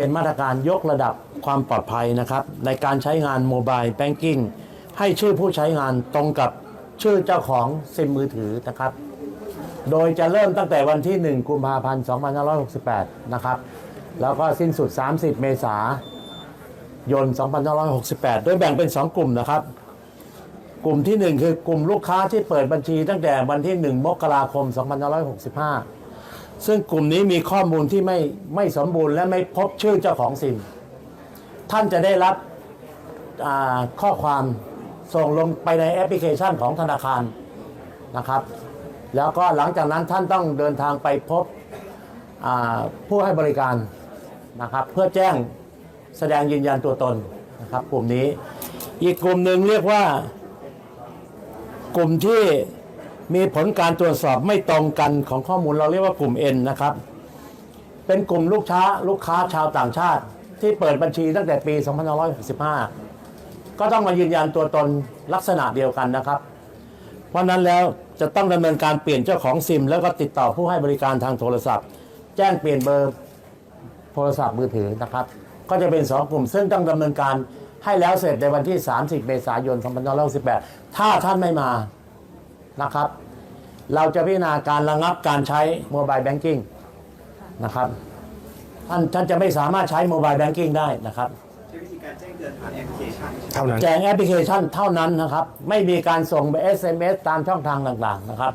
เป็นมาตรการยกระดับความปลอดภัยนะครับ ในการใช้งานโมบายแบงกิ้งให้ชื่อผู้ใช้งานตรงกับชื่อเจ้าของซิมมือถือนะครับ โดยจะเริ่มตั้งแต่วันที่ 1 กุมภาพันธ์ 2568 นะครับ แล้วก็สิ้นสุด 30 เมษายน 2568 โดยแบ่งเป็น 2 กลุ่มนะครับ กลุ่มที่ 1 คือกลุ่มลูกค้าที่เปิดบัญชีตั้งแต่วันที่ 1 มกราคม 2565 ซึ่งกลุ่มนี้มีข้อมูลที่ไม่ไม่สมบูรณ์และไม่พบชื่อเจ้าของซิม ท่านจะได้รับข้อความส่งลงไปในแอปพลิเคชันของธนาคารนะครับ แล้วก็หลังจากนั้นท่านต้องเดินทางไปพบผู้ให้บริการนะครับเพื่อแจ้งแสดงยืนยันตัวตนนะครับกลุ่มนี้ อีกกลุ่มหนึ่งเรียกว่ากลุ่มที่ มีผลการตรวจสอบไม่ตรงกันของข้อมูลเราเรียกว่ากลุ่ม N นะครับ เป็นกลุ่มลูกค้าลูกค้าชาวต่างชาติ ที่เปิดบัญชีตั้งแต่ปี 2565 ก็ต้องมายืนยันตัวตนลักษณะเดียวกันนะครับ เพราะนั้นแล้วจะต้องดำเนินการเปลี่ยนเจ้าของซิม แล้วก็ติดต่อผู้ให้บริการทางโทรศัพท์ แจ้งเปลี่ยนเบอร์โทรศัพท์มือถือนะครับ ก็จะเป็นสองกลุ่ม ซึ่งต้องดำเนินการให้แล้วเสร็จในวันที่ 30 เมษายน 2568 ถ้าท่านไม่มา นะครับ เราจะพิจารณาการระงับการใช้โมบายแบงกิ้งนะครับท่านท่านจะไม่สามารถใช้โมบายแบงกิ้งได้นะครับใช้วิธีการแจ้งเตือนผ่านแอปพลิเคชันเท่านั้นแจงแอปพลิเคชันเท่านั้นนะครับ ไม่มีการส่งไป SMS ตามช่องทางต่างๆนะครับ